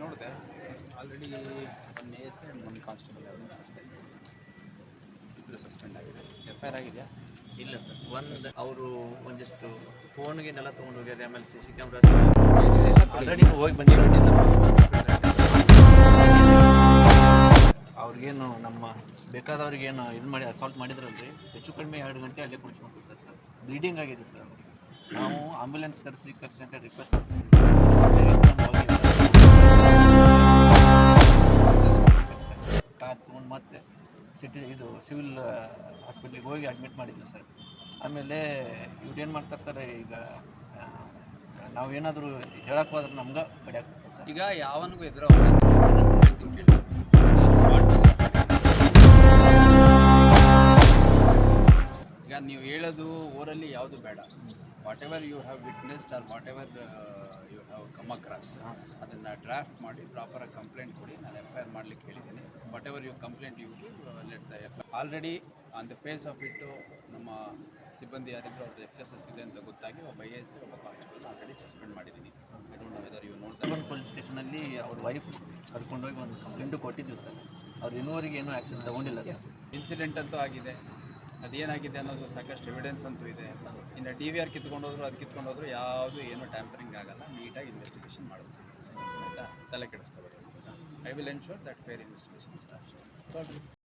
ನೋಡಿದೆ already one S and one constable ಅದನ್ನು suspend ಇಬ್ಬರು ಸಸ್ಪೆಂಡ್ ಆಗಿದೆ ಎಫ್ ಐ ಆರ್ ಇಲ್ಲ ಸರ್ ಒಂದು ಅವರು ಒಂದಿಷ್ಟು ಫೋನ್ಗಿನೆಲ್ಲ ತೊಗೊಂಡು ಹೋಗ್ಯಾರ ಆಮೇಲೆ ಸಿ ಸಿ ಕ್ಯಾಮ್ರಾ ಆಲ್ರೆಡಿ ಹೋಗಿ ಬಂದಿರೋದ್ರಿಂದ ಅವ್ರಿಗೇನು ನಮ್ಮ ಬೇಕಾದವ್ರಿಗೇನು ಇದು ಮಾಡಿ ಅಸಾಲ್ಟ್ ಮಾಡಿದ್ರಲ್ರಿ? ಹೆಚ್ಚು ಕಡಿಮೆ ಎರಡು ಗಂಟೆ ಅಲ್ಲೇ ಕುಡಿಸ್ಕೊಂಡಿರ್ತಾರೆ ಸರ್. ಬ್ಲೀಡಿಂಗ್ ಆಗಿದೆ ಸರ್ ನಾವು ಆಂಬ್ಯುಲೆನ್ಸ್ ಕರೆಸಿ ಕರೆಸಿ ಅಂತ ರಿಕ್ವೆಸ್ಟ್ ಕಾರ್ ತೊಗೊಂಡು ಮತ್ತೆ ಸಿಟಿ ಇದು ಸಿವಿಲ್ ಹಾಸ್ಪಿಟ್ಲಿಗೆ ಹೋಗಿ ಅಡ್ಮಿಟ್ ಮಾಡಿದ್ವಿ ಸರ್. ಆಮೇಲೆ ಇವ್ರು ಏನು ಮಾಡ್ತಾರೆ ಸರ್ ಈಗ ನಾವು ಏನಾದರೂ ಹೇಳಕ್ಕೆ ಹೋದ್ರೆ ನಮ್ಗೆ ಕಡೆ ಈಗ ಯಾವನಿಗೂ ಎದುರ ನೀವು ಹೇಳೋದು ಊರಲ್ಲಿ ಯಾವುದು ಬೇಡ. Whatever you have witnessed or whatever you have come across ಅದನ್ನು ಡ್ರಾಫ್ಟ್ ಮಾಡಿ ಪ್ರಾಪರಾಗಿ ಕಂಪ್ಲೇಂಟ್ ಕೊಡಿ. ನಾನು ಎಫ್ ಐ ಆರ್ ಮಾಡಲಿಕ್ಕೆ ಹೇಳಿದ್ದೀನಿ. Whatever you complaint you let the F already on the face of ಇಟ್ಟು ನಮ್ಮ ಸಿಬ್ಬಂದಿ ಯಾರಿದ್ರು ಅವ್ರದ್ದು ಎಕ್ಸಸಸ್ ಇದೆ ಅಂತ ಗೊತ್ತಾಗಿ ಒಬ್ಬ ಐ ಎಸ್ ಒಬ್ಬ ಕಾನ್ಸ್ಟೇಬಲ್ ಆಲ್ರೆಡಿ ಸಸ್ಪೆಂಡ್ ಮಾಡಿದ್ದೀನಿ. I don't know whether you ನೋಡ್ತಾ ಸೆವೆನ್ ಪೊಲೀಸ್ ಸ್ಟೇಷನಲ್ಲಿ ಅವ್ರ ವೈಫ್ ಕರ್ಕೊಂಡೋಗಿ ಒಂದು ಕಂಪ್ಲೇಂಟು ಕೊಟ್ಟಿದ್ದೀವಿ ಸರ್. ಅವ್ರು ಇನ್ನೂವರೆಗೆ ಏನೂ ಆ್ಯಕ್ಷನ್ ತಗೊಂಡಿಲ್ಲ ಸರ್. ಇನ್ಸಿಡೆಂಟ್ ಅಂತೂ ಆಗಿದೆ. ಅದೇನಾಗಿದೆ ಅನ್ನೋದು ಸಾಕಷ್ಟು ಎವಿಡೆನ್ಸ್ ಅಂತೂ ಇದೆ. ಇನ್ನು ಟಿ ವಿ ಆರ್ ಕಿತ್ಕೊಂಡೋದ್ರು, ಅದು ಕಿತ್ಕೊಂಡೋದ್ರು ಯಾವುದು ಏನು ಟ್ಯಾಂಪರಿಂಗ್ ಆಗಲ್ಲ. ನೀಟಾಗಿ ಇನ್ವೆಸ್ಟಿಗೇಷನ್ ಮಾಡಿಸ್ತೀವಿ ಆಯಿತಾ? ತಲೆ ಕೆಡಿಸ್ಕೋಬೇಡಿ. I will ensure that fair investigation start